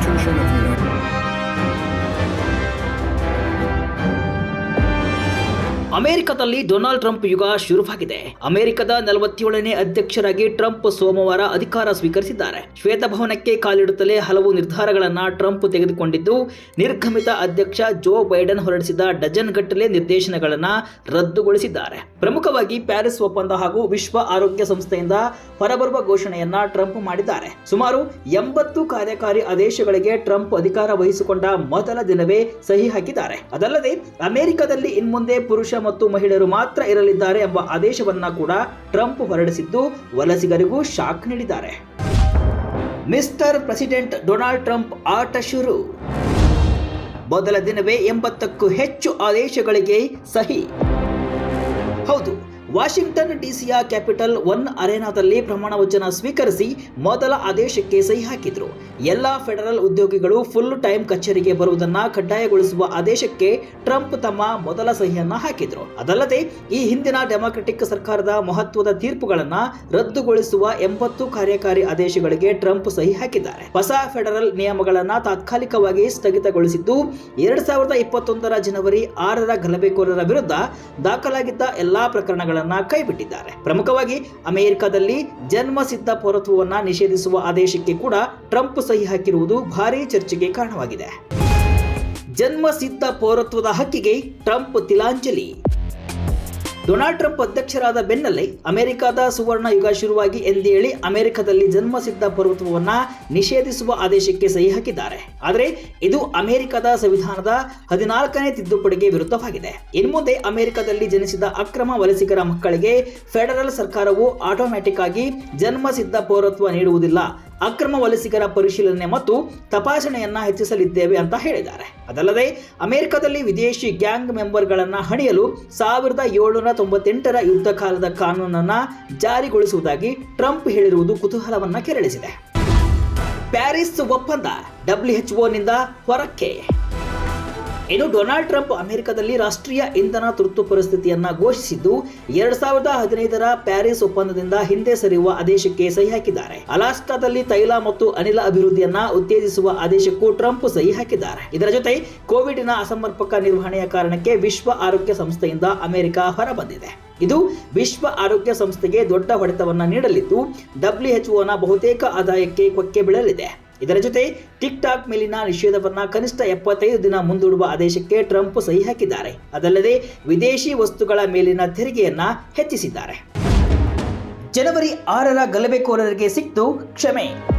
就是 ಅಮೆರಿಕದಲ್ಲಿ Donald Trump ಯುಗ ಶುರುವಾಗಿದೆ. ಅಮೆರಿಕದ ನಲವತ್ತೇಳನೇ ಅಧ್ಯಕ್ಷರಾಗಿ ಟ್ರಂಪ್ ಸೋಮವಾರ ಅಧಿಕಾರ ಸ್ವೀಕರಿಸಿದ್ದಾರೆ. ಶ್ವೇತಭವನಕ್ಕೆ ಕಾಲಿಡುತ್ತಲೇ ಹಲವು ನಿರ್ಧಾರಗಳನ್ನ ಟ್ರಂಪ್ ತೆಗೆದುಕೊಂಡಿದ್ದು, ನಿರ್ಗಮಿತ ಅಧ್ಯಕ್ಷ ಜೋ ಬೈಡನ್ ಹೊರಡಿಸಿದ ಡಜನ್ ಗಟ್ಟಲೆ ನಿರ್ದೇಶನಗಳನ್ನ ರದ್ದುಗೊಳಿಸಿದ್ದಾರೆ. ಪ್ರಮುಖವಾಗಿ ಪ್ಯಾರಿಸ್ ಒಪ್ಪಂದ ಹಾಗೂ ವಿಶ್ವ ಆರೋಗ್ಯ ಸಂಸ್ಥೆಯಿಂದ ಹೊರಬರುವ ಘೋಷಣೆಯನ್ನ ಟ್ರಂಪ್ ಮಾಡಿದ್ದಾರೆ. ಸುಮಾರು ಎಂಬತ್ತು ಕಾರ್ಯಕಾರಿ ಆದೇಶಗಳಿಗೆ ಟ್ರಂಪ್ ಅಧಿಕಾರ ವಹಿಸಿಕೊಂಡ ಮೊದಲ ದಿನವೇ ಸಹಿ ಹಾಕಿದ್ದಾರೆ. ಅದಲ್ಲದೆ, ಅಮೆರಿಕದಲ್ಲಿ ಇನ್ಮುಂದೆ ಪುರುಷ ಮತ್ತು ಮಹಿಳೆಯರು ಮಾತ್ರ ಇರಲಿದ್ದಾರೆ ಎಂಬ ಆದೇಶವನ್ನು ಕೂಡ ಟ್ರಂಪ್ ಹೊರಡಿಸಿದ್ದು, ವಲಸಿಗರಿಗೂ ಶಾಕ್ ನೀಡಿದ್ದಾರೆ. ಮಿಸ್ಟರ್ ಪ್ರೆಸಿಡೆಂಟ್ ಡೊನಾಲ್ಡ್ ಟ್ರಂಪ್ ಆಟ ಶುರು. ಮೊದಲ ದಿನವೇ ಎಂಬತ್ತಕ್ಕೂ ಹೆಚ್ಚು ಆದೇಶಗಳಿಗೆ ಸಹಿ. ಹೌದು ವಾಷಿಂಗ್ಟನ್ ಡಿಸಿಯ ಕ್ಯಾಪಿಟಲ್ ಒನ್ ಅರೆನಾದಲ್ಲಿ ಪ್ರಮಾಣ ವಚನ ಸ್ವೀಕರಿಸಿ ಮೊದಲ ಆದೇಶಕ್ಕೆ ಸಹಿ ಹಾಕಿದ್ರು. ಎಲ್ಲ ಫೆಡರಲ್ ಉದ್ಯೋಗಿಗಳು ಫುಲ್ ಟೈಮ್ ಕಚೇರಿಗೆ ಬರುವುದನ್ನು ಕಡ್ಡಾಯಗೊಳಿಸುವ ಆದೇಶಕ್ಕೆ ಟ್ರಂಪ್ ತಮ್ಮ ಮೊದಲ ಸಹಿಯನ್ನು ಹಾಕಿದ್ರು. ಅದಲ್ಲದೆ, ಈ ಹಿಂದಿನ ಡೆಮಾಕ್ರೆಟಿಕ್ ಸರ್ಕಾರದ ಮಹತ್ವದ ತೀರ್ಪುಗಳನ್ನ ರದ್ದುಗೊಳಿಸುವ ಎಂಬತ್ತು ಕಾರ್ಯಕಾರಿ ಆದೇಶಗಳಿಗೆ ಟ್ರಂಪ್ ಸಹಿ ಹಾಕಿದ್ದಾರೆ. ಹೊಸ ಫೆಡರಲ್ ನಿಯಮಗಳನ್ನ ತಾತ್ಕಾಲಿಕವಾಗಿ ಸ್ಥಗಿತಗೊಳಿಸಿದ್ದು, ಎರಡ್ ಸಾವಿರದ ಇಪ್ಪತ್ತೊಂದರ ಜನವರಿ ಆರರ ಗಲಭೆಕೋರರ ವಿರುದ್ಧ ದಾಖಲಾಗಿದ್ದ ಎಲ್ಲಾ ಪ್ರಕರಣಗಳನ್ನ ಕೈಬಿಟ್ಟಿದ್ದಾರೆ. ಪ್ರಮುಖವಾಗಿ ಅಮೆರಿಕದಲ್ಲಿ ಜನ್ಮಸಿದ್ಧ ಪೌರತ್ವವನ್ನ ನಿಷೇಧಿಸುವ ಆದೇಶಕ್ಕೆ ಕೂಡ ಟ್ರಂಪ್ ಸಹಿ ಹಾಕಿರುವುದು ಭಾರೀ ಚರ್ಚೆಗೆ ಕಾರಣವಾಗಿದೆ. ಜನ್ಮಸಿದ್ಧ ಪೌರತ್ವದ ಹಕ್ಕಿಗೆ ಟ್ರಂಪ್ ತಿಲಾಂಜಲಿ. ಡೊನಾಲ್ಡ್ ಟ್ರಂಪ್ ಅಧ್ಯಕ್ಷರಾದ ಬೆನ್ನಲ್ಲೇ ಅಮೆರಿಕದ ಸುವರ್ಣ ಯುಗ ಶುರುವಾಗಿ ಎಂದೇಳಿ ಅಮೆರಿಕದಲ್ಲಿ ಜನ್ಮಸಿದ್ಧ ಪರ್ವತವನ್ನು ನಿಷೇಧಿಸುವ ಆದೇಶಕ್ಕೆ ಸಹಿ ಹಾಕಿದ್ದಾರೆ. ಆದರೆ ಇದು ಅಮೆರಿಕದ ಸಂವಿಧಾನದ ಹದಿನಾಲ್ಕನೇ ತಿದ್ದುಪಡಿಗೆ ವಿರುದ್ಧವಾಗಿದೆ. ಇನ್ಮುಂದೆ ಅಮೆರಿಕದಲ್ಲಿ ಜನಿಸಿದ ಅಕ್ರಮ ವಲಸಿಗರ ಮಕ್ಕಳಿಗೆ ಫೆಡರಲ್ ಸರ್ಕಾರವು ಆಟೋಮ್ಯಾಟಿಕ್ ಆಗಿ ಜನ್ಮಸಿದ್ಧ ಪೌರತ್ವ ನೀಡುವುದಿಲ್ಲ. ಅಕ್ರಮ ವಲಸಿಗರ ಪರಿಶೀಲನೆ ಮತ್ತು ತಪಾಸಣೆಯನ್ನ ಹೆಚ್ಚಿಸಲಿದ್ದೇವೆ ಅಂತ ಹೇಳಿದ್ದಾರೆ. ಅದಲ್ಲದೆ, ಅಮೆರಿಕದಲ್ಲಿ ವಿದೇಶಿ ಗ್ಯಾಂಗ್ ಮೆಂಬರ್ಗಳನ್ನು ಹಣಿಯಲು ಸಾವಿರದ ಏಳುನೂರ ತೊಂಬತ್ತೆಂಟರ ಯುದ್ಧ ಕಾಲದ ಕಾನೂನನ್ನ ಜಾರಿಗೊಳಿಸುವುದಾಗಿ ಟ್ರಂಪ್ ಹೇಳಿರುವುದು ಕುತೂಹಲವನ್ನ ಕೆರಳಿಸಿದೆ. ಪ್ಯಾರಿಸ್ ಒಪ್ಪಂದ ಡಬ್ಲ್ಯೂಎಚ್ಒನಿಂದ ಹೊರಕ್ಕೆ. ಇನ್ನು ಡೊನಾಲ್ಡ್ ಟ್ರಂಪ್ ಅಮೆರಿಕದಲ್ಲಿ ರಾಷ್ಟ್ರೀಯ ಇಂಧನ ತುರ್ತು ಪರಿಸ್ಥಿತಿಯನ್ನ ಘೋಷಿಸಿದ್ದು, ಎರಡ್ ಸಾವಿರದ ಹದಿನೈದರ ಪ್ಯಾರಿಸ್ ಒಪ್ಪಂದದಿಂದ ಹಿಂದೆ ಸರಿಯುವ ಆದೇಶಕ್ಕೆ ಸಹಿ ಹಾಕಿದ್ದಾರೆ. ಅಲಾಸ್ಕಾದಲ್ಲಿ ತೈಲ ಮತ್ತು ಅನಿಲ ಅಭಿವೃದ್ಧಿಯನ್ನ ಉತ್ತೇಜಿಸುವ ಆದೇಶಕ್ಕೂ ಟ್ರಂಪ್ ಸಹಿ ಹಾಕಿದ್ದಾರೆ. ಇದರ ಜೊತೆ ಕೋವಿಡ್ನ ಅಸಮರ್ಪಕ ನಿರ್ವಹಣೆಯ ಕಾರಣಕ್ಕೆ ವಿಶ್ವ ಆರೋಗ್ಯ ಸಂಸ್ಥೆಯಿಂದ ಅಮೆರಿಕ ಹೊರಬಂದಿದೆ. ಇದು ವಿಶ್ವ ಆರೋಗ್ಯ ಸಂಸ್ಥೆಗೆ ದೊಡ್ಡ ಹೊಡೆತವನ್ನ ನೀಡಲಿದ್ದು ಡಬ್ಲ್ಯೂಎಚ್ಒನ ಬಹುತೇಕ ಆದಾಯಕ್ಕೆ ಕೊಕ್ಕೆ ಬೀಳಲಿದೆ. ಇದರ ಜೊತೆ ಟಿಕ್ ಟಾಕ್ ಮೇಲಿನ ನಿಷೇಧವನ್ನ ಕನಿಷ್ಠ ಎಪ್ಪತ್ತೈದು ದಿನ ಮುಂದೂಡುವ ಆದೇಶಕ್ಕೆ ಟ್ರಂಪ್ ಸಹಿ ಹಾಕಿದ್ದಾರೆ. ಅದಲ್ಲದೆ ವಿದೇಶಿ ವಸ್ತುಗಳ ಮೇಲಿನ ತೆರಿಗೆಯನ್ನ ಹೆಚ್ಚಿಸಿದ್ದಾರೆ. ಜನವರಿ ಆರರ ಗಲಭೆಕೋರರಿಗೆ ಸಿಕ್ತು ಕ್ಷಮೆ.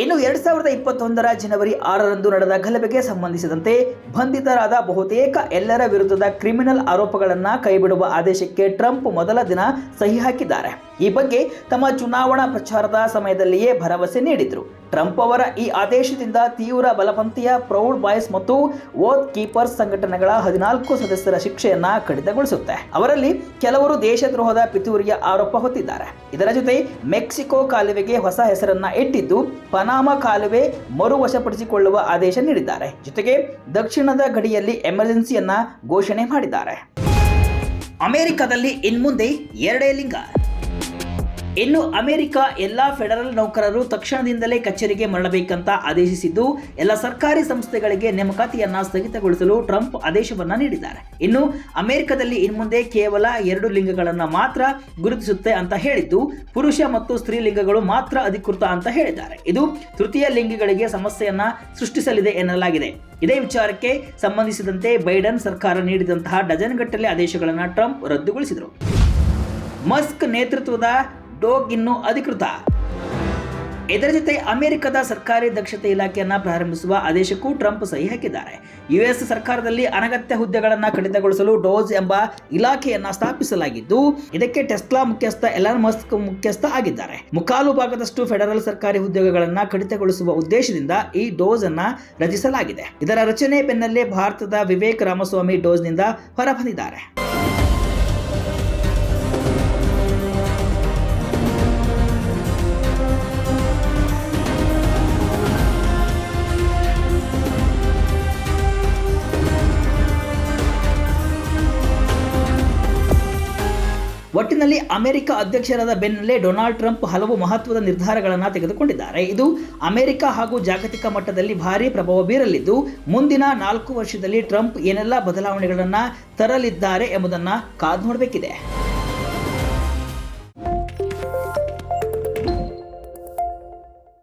ಇನ್ನು ಎರಡ್ ಸಾವಿರದ ಇಪ್ಪತ್ತೊಂದರ ಜನವರಿ ಆರರಂದು ನಡೆದ ಗಲಭೆಗೆ ಸಂಬಂಧಿಸಿದಂತೆ ಬಂಧಿತರಾದ ಬಹುತೇಕ ಎಲ್ಲರ ವಿರುದ್ಧದ ಕ್ರಿಮಿನಲ್ ಆರೋಪಗಳನ್ನು ಕೈಬಿಡುವ ಆದೇಶಕ್ಕೆ ಟ್ರಂಪ್ ಮೊದಲ ದಿನ ಸಹಿ ಹಾಕಿದ್ದಾರೆ. ಈ ಬಗ್ಗೆ ತಮ್ಮ ಚುನಾವಣಾ ಪ್ರಚಾರದ ಸಮಯದಲ್ಲಿಯೇ ಭರವಸೆ ನೀಡಿದ್ರು. ಟ್ರಂಪ್ ಅವರ ಈ ಆದೇಶದಿಂದ ತೀವ್ರ ಬಲಪಂಥೀಯ ಪ್ರೌಡ್ ಬಾಯ್ಸ್ ಮತ್ತು ಓತ್ ಕೀಪರ್ಸ್ ಸಂಘಟನೆಗಳ ಹದಿನಾಲ್ಕು ಸದಸ್ಯರ ಶಿಕ್ಷೆಯನ್ನ ಕಡಿತಗೊಳಿಸುತ್ತೆ. ಅವರಲ್ಲಿ ಕೆಲವರು ದೇಶದ್ರೋಹದ ಪಿತೂರಿಯ ಆರೋಪ ಹೊತ್ತಿದ್ದಾರೆ. ಇದರ ಜೊತೆ ಮೆಕ್ಸಿಕೋ ಕಾಲುವೆಗೆ ಹೊಸ ಹೆಸರನ್ನ ಇಟ್ಟಿದ್ದು, ಪನಾಮ ಕಾಲುವೆ ಮರು ವಶಪಡಿಸಿಕೊಳ್ಳುವ ಆದೇಶ ನೀಡಿದ್ದಾರೆ. ಜೊತೆಗೆ ದಕ್ಷಿಣದ ಗಡಿಯಲ್ಲಿ ಎಮರ್ಜೆನ್ಸಿಯನ್ನ ಘೋಷಣೆ ಮಾಡಿದ್ದಾರೆ. ಅಮೆರಿಕದಲ್ಲಿ ಇನ್ಮುಂದೆ ಎರಡೇ ಲಿಂಗ. ಇನ್ನು ಅಮೆರಿಕ ಎಲ್ಲ ಫೆಡರಲ್ ನೌಕರರು ತಕ್ಷಣದಿಂದಲೇ ಕಚೇರಿಗೆ ಮರಳಬೇಕಂತ ಆದೇಶಿಸಿದ್ದು, ಎಲ್ಲ ಸರ್ಕಾರಿ ಸಂಸ್ಥೆಗಳಿಗೆ ನೇಮಕಾತಿಯನ್ನ ಸ್ಥಗಿತಗೊಳಿಸಲು ಟ್ರಂಪ್ ಆದೇಶವನ್ನ ನೀಡಿದ್ದಾರೆ. ಇನ್ನು ಅಮೆರಿಕದಲ್ಲಿ ಇನ್ಮುಂದೆ ಕೇವಲ ಎರಡು ಲಿಂಗಗಳನ್ನು ಮಾತ್ರ ಗುರುತಿಸುತ್ತೆ ಅಂತ ಹೇಳಿದ್ದು, ಪುರುಷ ಮತ್ತು ಸ್ತ್ರೀ ಲಿಂಗಗಳು ಮಾತ್ರ ಅಧಿಕೃತ ಅಂತ ಹೇಳಿದ್ದಾರೆ. ಇದು ತೃತೀಯ ಲಿಂಗಗಳಿಗೆ ಸಮಸ್ಯೆಯನ್ನ ಸೃಷ್ಟಿಸಲಿದೆ ಎನ್ನಲಾಗಿದೆ. ಇದೇ ವಿಚಾರಕ್ಕೆ ಸಂಬಂಧಿಸಿದಂತೆ ಬೈಡನ್ ಸರ್ಕಾರ ನೀಡಿದಂತಹ ಡಜನ್ ಗಟ್ಟಲೆ ಆದೇಶಗಳನ್ನು ಟ್ರಂಪ್ ರದ್ದುಗೊಳಿಸಿದರು. ಮಸ್ಕ್ ನೇತೃತ್ವದ ಡೋಗ್ ಇನ್ನು ಅಧಿಕೃತ. ಇದರ ಜೊತೆ ಅಮೆರಿಕದ ಸರ್ಕಾರಿ ದಕ್ಷತೆ ಇಲಾಖೆಯನ್ನು ಪ್ರಾರಂಭಿಸುವ ಆದೇಶಕ್ಕೂ ಟ್ರಂಪ್ ಸಹಿ ಹಾಕಿದ್ದಾರೆ. ಯುಎಸ್ ಸರ್ಕಾರದಲ್ಲಿ ಅನಗತ್ಯ ಹುದ್ದೆಗಳನ್ನು ಕಡಿತಗೊಳಿಸಲು ಡೋಜ್ ಎಂಬ ಇಲಾಖೆಯನ್ನು ಸ್ಥಾಪಿಸಲಾಗಿದ್ದು, ಇದಕ್ಕೆ ಟೆಸ್ಲಾ ಮುಖ್ಯಸ್ಥ ಎಲಾನ್ ಮಸ್ಕ್ ಮುಖ್ಯಸ್ಥ ಆಗಿದ್ದಾರೆ. ಮುಕ್ಕಾಲು ಭಾಗದಷ್ಟು ಫೆಡರಲ್ ಸರ್ಕಾರಿ ಹುದ್ದೆಗಳನ್ನು ಕಡಿತಗೊಳಿಸುವ ಉದ್ದೇಶದಿಂದ ಈ ಡೋಸ್ ಅನ್ನ ರಚಿಸಲಾಗಿದೆ. ಇದರ ರಚನೆ ಬೆನ್ನಲ್ಲೇ ಭಾರತದ ವಿವೇಕ್ ರಾಮಸ್ವಾಮಿ ಡೋಸ್ನಿಂದ ಹೊರಬಂದಿದ್ದಾರೆ. ಒಟ್ಟಿನಲ್ಲಿ ಅಮೆರಿಕ ಅಧ್ಯಕ್ಷರಾದ ಬೆನ್ನಲ್ಲೇ ಡೊನಾಲ್ಡ್ ಟ್ರಂಪ್ ಹಲವು ಮಹತ್ವದ ನಿರ್ಧಾರಗಳನ್ನು ತೆಗೆದುಕೊಂಡಿದ್ದಾರೆ. ಇದು ಅಮೆರಿಕ ಹಾಗೂ ಜಾಗತಿಕ ಮಟ್ಟದಲ್ಲಿ ಭಾರಿ ಪ್ರಭಾವ ಬೀರಲಿದ್ದು, ಮುಂದಿನ ನಾಲ್ಕು ವರ್ಷದಲ್ಲಿ ಟ್ರಂಪ್ ಏನೆಲ್ಲ ಬದಲಾವಣೆಗಳನ್ನು ತರಲಿದ್ದಾರೆ ಎಂಬುದನ್ನು ಕಾದು ನೋಡಬೇಕಿದೆ.